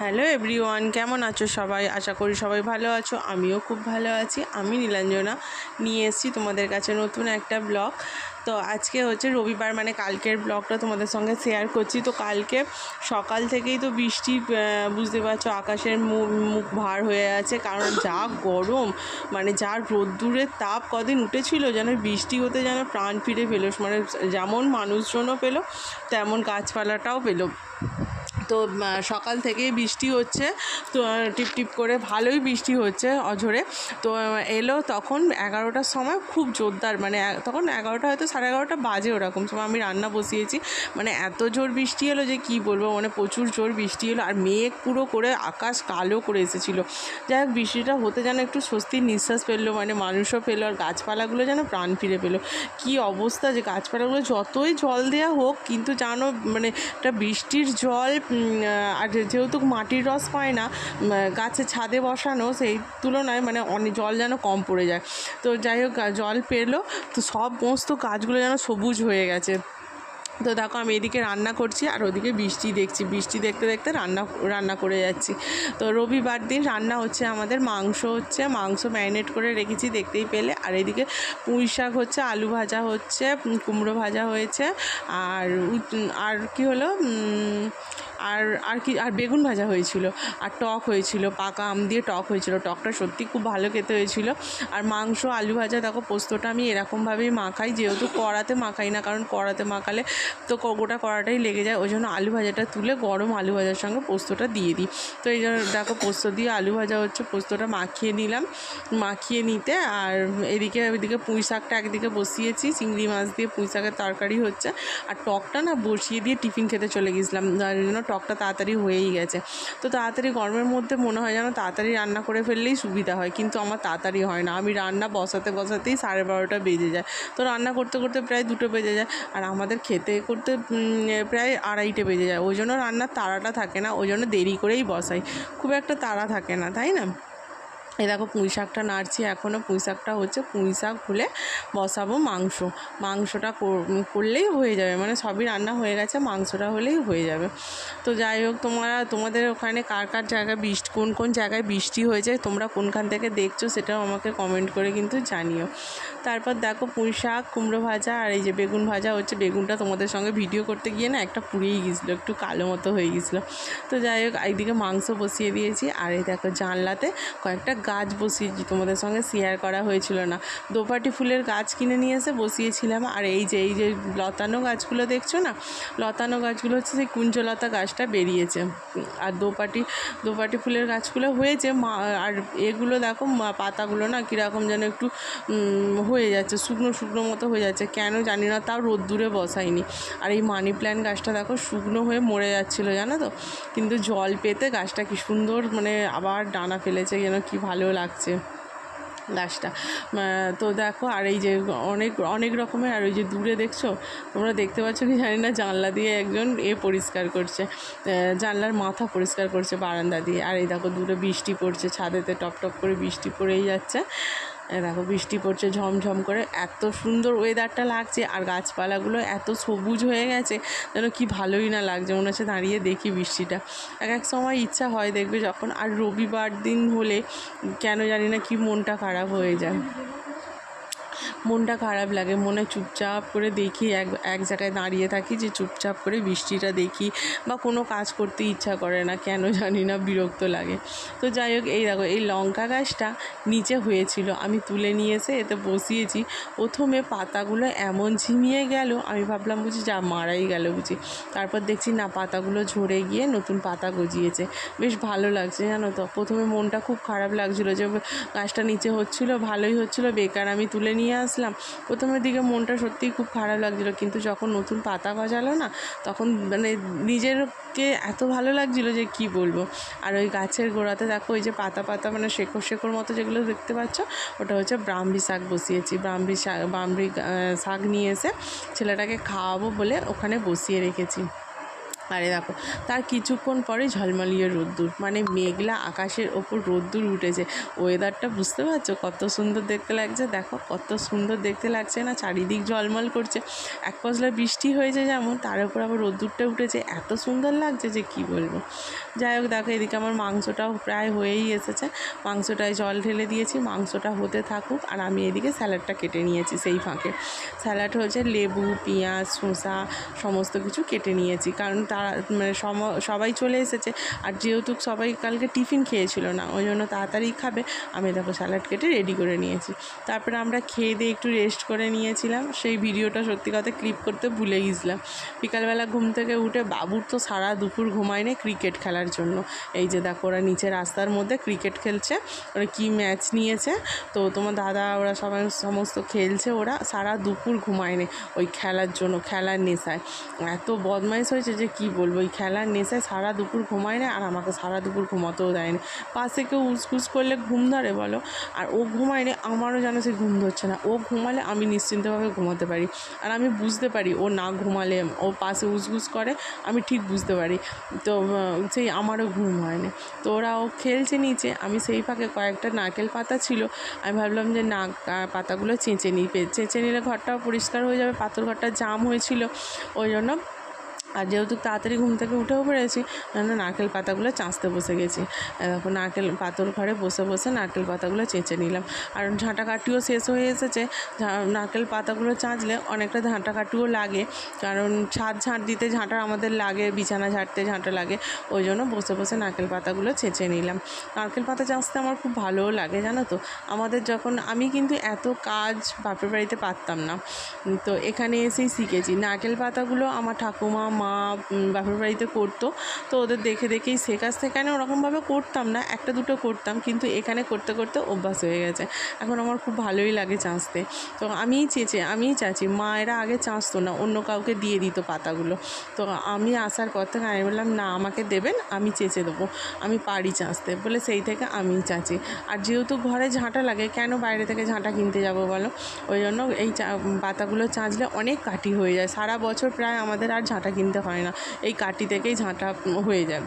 Hello everyone, কেমন আছো সবাই? আশা করি সবাই ভালো আছো, আমিও খুব ভালো আছি। আমি নীলাঞ্জনা, নিয়ে এসেছি তোমাদের কাছে নতুন একটা ব্লগ। তো আজকে হচ্ছে রবিবার মানে কালকের ব্লগটা তোমাদের সঙ্গে শেয়ার করছি। তো কালকে সকাল থেকেই তো বৃষ্টি বুঝতে পারছ, আকাশের মুখ ভার হয়ে আছে। কারণ যা গরম মানে যা রোদ্দুরের তাপ কদিন উঠেছিল, যেন বৃষ্টি হতে যেন প্রাণ ফিরে পেল। মানে যেমন মানুষজনও পেল, তেমন গাছপালাটাও পেল। তো সকাল থেকেই বৃষ্টি হচ্ছে। তো টিপ টিপ করে ভালোই বৃষ্টি হচ্ছে অঝরে। তো এলো তখন এগারোটার সময় খুব জোরদার। মানে তখন এগারোটা হয়তো সাড়ে এগারোটা বাজে ওরকম সময়। আমি রান্না বসিয়েছি। মানে এত জোর বৃষ্টি এলো যে কি বলব? মানে প্রচুর জোর বৃষ্টি এলো। আর মেঘ পুরো করে, আকাশ কালো করে এসেছিল। যাই হোক, বৃষ্টিটা হতে যেন একটু স্বস্তির নিঃশ্বাস ফেলল। মানে মানুষও পেল আর গাছপালাগুলো যেন প্রাণ ফিরে পেল। কি অবস্থা যে গাছপালাগুলো, যতই জল দেওয়া হোক, কিন্তু জানো মানে একটা বৃষ্টির জল আর যেহেতু মাটির রস পায় না গাছে ছাদে বসানো সেই তুলনায় মানে অনেক জল যেন কম পড়ে যায়। তো যাই হোক জল পেল, তো সমস্ত গাছগুলো যেন সবুজ হয়ে গেছে। তো দেখো আমি এদিকে রান্না করছি আর ওদিকে বৃষ্টি দেখছি। বৃষ্টি দেখতে দেখতে রান্না রান্না করে যাচ্ছি। তো রবিবার দিন রান্না হচ্ছে আমাদের মাংস হচ্ছে, মাংস ম্যারিনেট করে রেখেছি, দেখতেই পেলে। আর এদিকে পুঁই শাক হচ্ছে, আলু ভাজা হচ্ছে কুমড়ো ভাজা হয়েছে। আর আর কি হলো? আর আর কি, আর বেগুন ভাজা হয়েছিল, আর টক হয়েছিল, পাকা আম দিয়ে টক হয়েছিল, টকটা সত্যি খুব ভালো খেতে হয়েছিল। আর মাংস, আলু ভাজা, দেখো পোস্তটা আমি এরকমভাবেই মাখাই, যেহেতু কড়াতে মাখাই না, কারণ কড়াতে মাখালে তো গোটা কড়াটাই লেগে যায়, ওই জন্য আলু ভাজাটা তুলে গরম আলু ভাজার সঙ্গে পোস্তটা দিয়ে দিই। তো এই জন্য দেখো পোস্ত দিয়ে আলু ভাজা হচ্ছে, পোস্তটা মাখিয়ে নিলাম, মাখিয়ে নিতে, আর এদিকে এদিকে পুঁই শাকটা একদিকে বসিয়েছি, চিংড়ি মাছ দিয়ে পুঁই শাকের তরকারি হচ্ছে, আর টকটা না বসিয়ে দিয়ে টিফিন খেতে চলে গেছিলাম, যার জন্য টকটা তাড়াতাড়ি হয়েই গেছে। তো তাড়াতাড়ি গরমের মধ্যে মনে হয় যেন তাড়াতাড়ি রান্না করে ফেললেই সুবিধা হয়, কিন্তু আমার তাড়াতাড়ি হয় না। আমি রান্না বসাতে বসাতেই সাড়ে বারোটা বেজে যায়। তো রান্না করতে করতে প্রায় দুটো বেজে যায়। আর আমাদের খেতে করতে প্রায় আড়াইটে বেজে যায়। ওই জন্য রান্নার তাড়াটা থাকে না, ওই জন্য দেরি করেই বসাই। খুব একটা তাড়া থাকে না, তাই না? এই দেখো পুঁই শাকটা নাড়ছি এখনও পুঁই শাকটা হচ্ছে পুঁই শাক খুলে বসাবো মাংস। মাংসটা কর- করলেই হয়ে যাবে। মানে সবই রান্না হয়ে গেছে, মাংসটা হলেই হয়ে যাবে। তো যাই হোক, তোমরা, তোমাদের ওখানে কার কার জায়গায় বৃষ্টি, কোন কোন জায়গায় বৃষ্টি হয়েছে, তোমরা কোনখান থেকে দেখছ সেটাও আমাকে কমেন্ট করে কিন্তু জানিও। তারপর দেখো পুঁই শাক কুমড়ো ভাজা আর এই যে বেগুন ভাজা হচ্ছে। বেগুনটা তোমাদের সঙ্গে ভিডিও করতে গিয়ে না একটা পুড়িয়েই গেছিল একটু কালো মতো হয়ে গেছিল। তো যাই হোক এইদিকে মাংস বসিয়ে দিয়েছি। আর এই দেখো জানলাতে কয়েকটা গাছ বসিয়েছি তোমাদের সঙ্গে শেয়ার করা হয়েছিল না। দোপাটি ফুলের গাছ কিনে নিয়ে এসে বসিয়েছিলাম। আর এই যে এই যে লতানো গাছগুলো দেখছ না? লতানো গাছগুলো হচ্ছে সেই কুঞ্জলতা গাছটা বেরিয়েছে। আর দোপাটি দোপাটি ফুলের গাছগুলো হয়েছে। আর এগুলো দেখো পাতাগুলো না কীরকম যেন একটু উম, হয়ে যাচ্ছে, শুকনো শুকনো মতো হয়ে যাচ্ছে। কেন জানি না, তাও রোদ্দুরে বসাইনি। আর এই মানি প্ল্যান্ট গাছটা দেখো, শুকনো হয়ে মরে যাচ্ছিল, জানো তো? কিন্তু জল পেতে গাছটা কি সুন্দর মানে আবার ডানা ফেলেছে, যেন কি ভালো লাগছে গাছটা। তো দেখো, আর এই যে অনেক অনেক রকমের, আর ওই যে দূরে দেখছ? তোমরা দেখতে পাচ্ছ কি জানি না, জানলা দিয়ে একজন এ পরিষ্কার করছে। জানলার মাথা পরিষ্কার করছে বারান্দা দিয়ে। আর এই দেখো, দূরে বৃষ্টি পড়ছে, ছাদেতে টপ টপ করে বৃষ্টি পড়েই যাচ্ছে। দেখো, বৃষ্টি পড়ছে ঝমঝম করে। এত সুন্দর ওয়েদারটা লাগছে আর গাছপালাগুলো এত সবুজ হয়ে গেছে যেন কি ভালোই না লাগছে। মনে হচ্ছে দাঁড়িয়ে দেখি বৃষ্টিটা। এক এক সময় ইচ্ছা হয় দেখবে যখন, আর রবিবার দিন হলে কেন জানি না কি মনটা খারাপ হয়ে যায়। মনটা খারাপ লাগে, মনে চুপচাপ করে দেখি, এক এক জায়গায় দাঁড়িয়ে থাকি যে চুপচাপ করে বৃষ্টিটা দেখি বা কোনো কাজ করতে ইচ্ছা করে না, কেন জানি না, বিরক্ত লাগে। তো যাই হোক, এই দেখো, এই লঙ্কা গাছটা নিচে হয়েছিল, আমি তুলে নিয়ে এসে এতে বসিয়েছি। প্রথমে পাতাগুলো এমন ঝিমিয়ে গেল, আমি ভাবলাম বুঝি যা মারাই গেল বুঝি। তারপর দেখছি না, পাতাগুলো ঝরে গিয়ে নতুন পাতা গজিয়েছে। বেশ ভালো লাগছে জানো তো। প্রথমে মনটা খুব খারাপ লাগছিল যে গাছটা নিচে হচ্ছিল, ভালোই হচ্ছিল, বেকার আমি তুলে নিয়ে আসলাম। প্রথমের দিকে মনটা সত্যিই খুব খারাপ লাগছিল, কিন্তু যখন নতুন পাতা গজালো না, তখন মানে নিজেরকে এত ভালো লাগছিল যে কি বলব। আর ওই গাছের গোড়াতে দেখো, ওই যে পাতা পাতা মানে শেকড় শেকড় মতো যেগুলো দেখতে পাচ্ছ, ওটা হচ্ছে ব্রাহ্মী শাক বসিয়েছি। ব্রাহ্মী শাক ব্রাহ্মী শাক নিয়ে এসে ছেলেটাকে খাওয়াবো বলে ওখানে বসিয়ে রেখেছি। আরে দেখো, তার কিছুক্ষণ পরে ঝলমলিয়ে রোদ্দুর মানে মেঘলা আকাশের ওপর রোদ্দুর উঠেছে। ওয়েদারটা বুঝতে পারছ? কত সুন্দর দেখতে লাগছে। দেখো, কত সুন্দর দেখতে লাগছে না, চারিদিক ঝলমল করছে। এক পশলা বৃষ্টি হয়েছে যেমন, তার উপর আবার রোদ্দুরটা উঠেছে। এত সুন্দর লাগছে যে কি বলব? যাই হোক, দেখো, এদিকে আমার মাংসটাও প্রায় হয়েই এসেছে। মাংসটায় জল ঢেলে দিয়েছি, মাংসটা হতে থাকুক। আর আমি এদিকে স্যালাডটা কেটে নিয়েছি সেই ফাঁকে। স্যালাড হয়েছে লেবু, পেঁয়াজ, শসা, সমস্ত কিছু কেটে নিয়েছি। কারণ মানে সম- সবাই চলে এসেছে। আর যেহেতু সবাই কালকে টিফিন খেয়েছিল না, ওই জন্য তাড়াতাড়ি খাবে। আমি দেখো স্যালাড কেটে রেডি করে নিয়েছি। তারপরে আমরা খেয়ে দিয়ে একটু রেস্ট করে নিয়েছিলাম। সেই ভিডিওটা সত্যি কথা ক্লিপ করতে ভুলে গেছিলাম বিকালবেলা ঘুম থেকে উঠে বাবুর তো সারা দুপুর ঘুমায়নি ক্রিকেট খেলার জন্য। এই যে দেখো ওরা নিচে রাস্তার মধ্যে ক্রিকেট খেলছে। ওরা কী ম্যাচ নিয়েছে? তো তোমার দাদা, ওরা সবাই সমস্ত খেলছে ওরা। সারা দুপুর ঘুমায়নি ওই খেলার জন্য, খেলার নেশায়। এত বদমাইশ হয়েছে যে কি বলব? ওই খেলার নেশায় সারা দুপুর ঘুমায় না আর আমাকে সারা দুপুর ঘুমাতেও দেয়নি পাশে কেউ উসকুস করলে ঘুম ধরে বলো। আর ও ঘুমায়নি আমারও যেন সে ঘুম ধরছে না। ও ঘুমালে আমি নিশ্চিন্তভাবে ঘুমাতে পারি। আর আমি বুঝতে পারি ও না ঘুমালে ও পাশে উসগুস করে আমি ঠিক বুঝতে পারি। তো সেই আমারও ঘুম হয়নি তো ওরা ও খেলছে নিচে আমি সেই ফাঁকে কয়েকটা নারকেল পাতা ছিল। আমি ভাবলাম যে না আহ, পাতাগুলো চেঁচে নিই চেঁচে নিলে ঘরটাও পরিষ্কার হয়ে যাবে পাথর ঘরটা জাম হয়েছিল। ওই জন্য আর যেহেতু তাড়াতাড়ি ঘুম থেকে উঠেও পড়েছি জন্য নারকেল পাতাগুলো চাঁচতে বসে গেছি। দেখো নারকেল পাথর ঘরে বসে বসে নারকেল পাতাগুলো চেঁচে নিলাম। আর ঝাঁটা কাটিও শেষ হয়ে এসেছে। নারকেল পাতাগুলো চাঁচলে অনেকটা ঝাঁটা কাটিও লাগে। কারণ ছাদ ঝাঁট দিতে ঝাঁটা আমাদের লাগে, বিছানা ঝাঁটতে ঝাঁটা লাগে। ওই জন্য বসে বসে নারকেল পাতাগুলো ছেঁচে নিলাম। নারকেল পাতা চাঁচতে আমার খুব ভালোও লাগে, জানো তো? আমাদের যখন, আমি কিন্তু এত কাজ বাপের বাড়িতে পারতাম না। তো এখানে এসেই শিখেছি। নারকেল পাতাগুলো আমার ঠাকুমা মা বাপের বাড়িতে করতো। তো ওদের দেখে দেখেই শেখার সেখানে ওরকমভাবে করতাম না, একটা দুটো করতাম, কিন্তু এখানে করতে করতে অভ্যাস হয়ে গেছে। এখন আমার খুব ভালোই লাগে চাঁচতে তো আমিই চেঁচে, আমিই চাঁচি, মায়েরা আগে চাঁচতো না, অন্য কাউকে দিয়ে দিত পাতাগুলো। তো আমি আসার পর থেকে আমি বললাম, না, আমাকে দেবেন, আমি চেঁচে দেবো। আমি পারি চাঁচতে বলে সেই থেকে আমিই চাঁচি। আর যেহেতু ঘরে ঝাঁটা লাগে, কেন বাইরে থেকে ঝাঁটা কিনতে যাব বলো? ওই জন্য এই পাতাগুলো চাঁচলে অনেক কাঠি হয়ে যায়। সারা বছর প্রায় আমাদের আর ঝাঁটা কিনতে হয় না। এই কাটি থেকেই ঝাঁটা হয়ে যায়।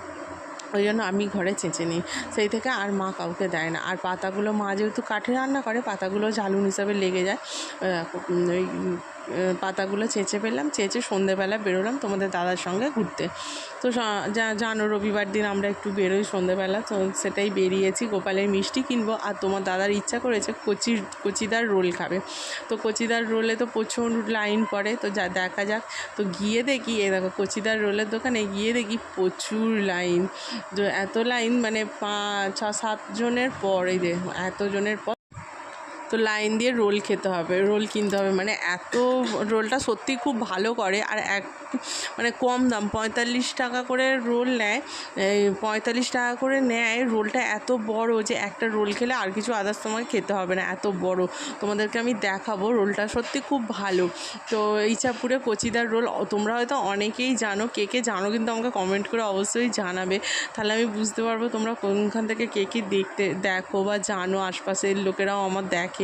ওই জন্য আমি ঘরে চেঁচে নিই। সেই থেকে আর মা কাউকে দেয় না। আর পাতাগুলো মা যেহেতু কাঠে রান্না করে, পাতাগুলো জ্বালুন হিসাবে লেগে যায়। ওই পাতাগুলো চেঁচে পেলাম চেঁচে সন্ধেবেলা বেরোলাম তোমাদের দাদার সঙ্গে ঘুরতে। তো জানো রবিবার দিন আমরা একটু বেরোই সন্ধেবেলা, তো সেটাই বেরিয়েছি, গোপালের মিষ্টি কিনবো, আর তোমার দাদার ইচ্ছা করেছে কচি কচিদার রোল খাবে। তো কচিদার রোলে তো প্রচুর লাইন পড়ে, তো যা, দেখা যাক। তো গিয়ে দেখি, এ দেখো কচিদার রোলের দোকানে গিয়ে দেখি প্রচুর লাইন। তো এত লাইন মানে পাঁচ ছ সাতজনের পর, এই যে এতজনের পর তো লাইন দিয়ে রোল খেতে হবে, রোল কিনতে হবে। মানে এত রোলটা সত্যি খুব ভালো করে আর এক মানে কম দাম, পঁয়তাল্লিশ টাকা করে রোল নেয় পঁয়তাল্লিশ টাকা করে নেয়, রোলটা এত বড় যে একটা রোল খেলে আর কিছু আদার্স তোমাকে খেতে হবে না, এত বড়। তোমাদেরকে আমি দেখাবো রোলটা সত্যি খুব ভালো। তো ইচ্ছাপুরে কচিদার রোল তোমরা হয়তো অনেকেই জানো, কে কে জানো কিন্তু আমাকে কমেন্ট করে অবশ্যই জানাবে। তাহলে আমি বুঝতে পারব তোমরা কোনখান থেকে কে কে দেখতে, দেখো বা জানো, আশপাশের লোকেরাও আমার দেখে।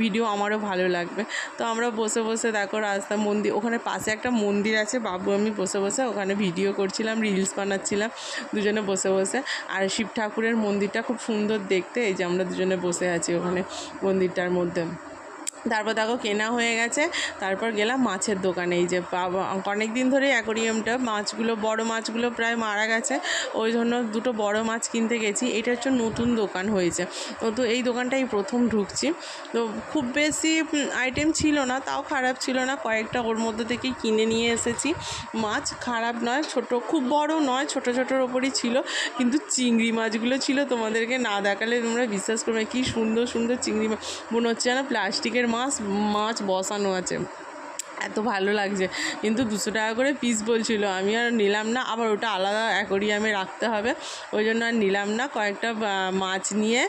ভিডিও আমারও ভালো লাগবে। তো আমরা বসে বসে দেখো রাস্তা মন্দির, ওখানে পাশে একটা মন্দির আছে। বাবু, আমি বসে বসে ওখানে ভিডিও করছিলাম, রিলস বানাচ্ছিলাম দুজনে বসে বসে। আর শিব ঠাকুরের মন্দিরটা খুব সুন্দর দেখতে, এই যে আমরা দুজনে বসে আছি ওখানে মন্দিরটার মধ্যে। তারপর দেখো কেনা হয়ে গেছে। তারপর গেলাম মাছের দোকানে। এই যে অনেক দিন ধরেই অ্যাকোরিয়ামটা। মাছগুলো বড় মাছগুলো প্রায় মারা গেছে। ওই জন্য দুটো বড় মাছ কিনতে গেছি। এটা হচ্ছে নতুন দোকান হয়েছে। তো এই দোকানটাই প্রথম ঢুকছি। তো খুব বেশি আইটেম ছিল না তাও খারাপ ছিল না। কয়েকটা ওর মধ্যে থেকেই কিনে নিয়ে এসেছি। মাছ খারাপ নয় ছোট খুব বড় নয় ছোট ছোটোর ওপরই ছিল। কিন্তু চিংড়ি মাছগুলো ছিল। তোমাদেরকে না দেখালে তোমরা বিশ্বাস করবে না, কি সুন্দর সুন্দর চিংড়ি মাছ মনে হচ্ছে যেন প্লাস্টিকের মাছ মাছ বসানো আছে। এত ভালো লাগছে। কিন্তু দুশো টাকা করে পিস বলছিল। আমি আর নিলাম না, আবার ওটা আলাদা অ্যাকোরিয়ামে রাখতে হবে। ওই জন্য আর নিলাম না, কয়েকটা মাছ নিয়ে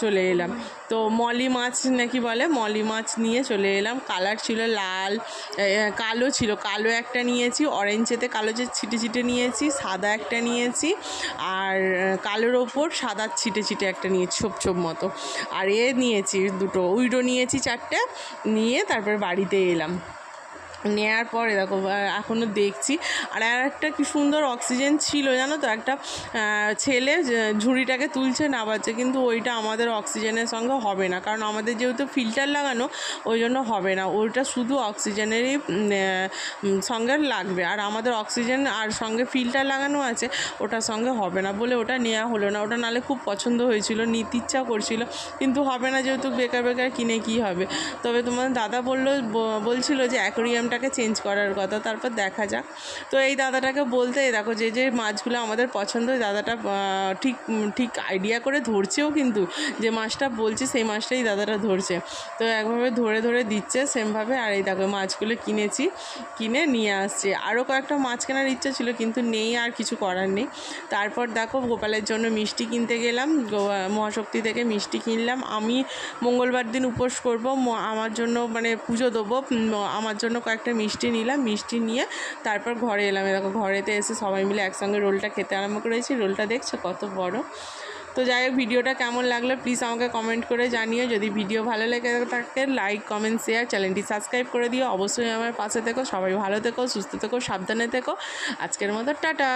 চলে এলাম। তো মলি মাছ নাকি বলে? মলি মাছ নিয়ে চলে এলাম। কালার ছিল লাল কালো ছিল। কালো একটা নিয়েছি অরেঞ্জেতে কালো যে ছিটে ছিটে নিয়েছি, সাদা একটা নিয়েছি, আর কালোর ওপর সাদা ছিটে ছিটে একটা নিয়েছি ছোপ ছোপ মতো। আর এ নিয়েছি দুটো, উইডো নিয়েছি চারটে, নিয়ে তারপর বাড়িতে এলাম। Um. নেওয়ার পরে দেখো এখনও দেখছি। আর আর একটা কি সুন্দর অক্সিজেন ছিল জানো তো? একটা ছেলে ঝুড়িটাকে তুলছে না নামাচ্ছে কিন্তু ওইটা আমাদের অক্সিজেনের সঙ্গে হবে না। কারণ আমাদের যেহেতু ফিল্টার লাগানো, ওই জন্য হবে না। ওইটা শুধু অক্সিজেনেরই সঙ্গে লাগবে। আর আমাদের অক্সিজেন আর সঙ্গে ফিল্টার লাগানো আছে, ওটার সঙ্গে হবে না বলে ওটা নেওয়া হলো না। ওটা নালে খুব পছন্দ হয়েছিল, নিতে ইচ্ছা করছিল, কিন্তু হবে না যেহেতু বেকার বেকার কিনে কি হবে? তবে তোমার দাদা বলল বলছিল যে অ্যাকোরিয়ামটাকে চেঞ্জ করার কথা, তারপর দেখা যাক। তো এই দাদাটাকে বলতে দেখো যে যে মাছগুলো আমাদের পছন্দ দাদাটা ঠিক ঠিক আইডিয়া করে ধরছেও কিন্তু, যে মাছটা বলছে, সেই মাছটাই দাদাটা ধরছে। তো একভাবে ধরে ধরে দিচ্ছে সেমভাবে, আর এই দেখো মাছগুলো কিনেছি, কিনে নিয়ে আসছে। আরও কয়েকটা মাছ কেনার ইচ্ছা ছিল, কিন্তু নেই, আর কিছু করার নেই। তারপর দেখো গোপালের জন্য মিষ্টি কিনতে গেলাম মহাশক্তি থেকে মিষ্টি কিনলাম। আমি মঙ্গলবার দিন উপোস করব আমার জন্য মানে পুজো দেবো আমার জন্য কয়েকটা মিষ্টি নিলাম, মিষ্টি নিয়ে তারপর ঘরে এলাম। এরকম ঘরেতে এসে সবাই মিলে একসঙ্গে রোলটা খেতে আরম্ভ করেছি। রোলটা দেখছ? কত বড়। তো যাই হোক, ভিডিওটা কেমন লাগল প্লিজ আমাকে কমেন্ট করে জানিও। যদি ভিডিও ভালো লেগে থাকে লাইক কমেন্ট শেয়ার চ্যানেলটি সাবস্ক্রাইব করে দিও। অবশ্যই আমার পাশে থেকো। সবাই ভালো থেকো, সুস্থ থেকো, সাবধানে থেকো। আজকের মতো টাটা।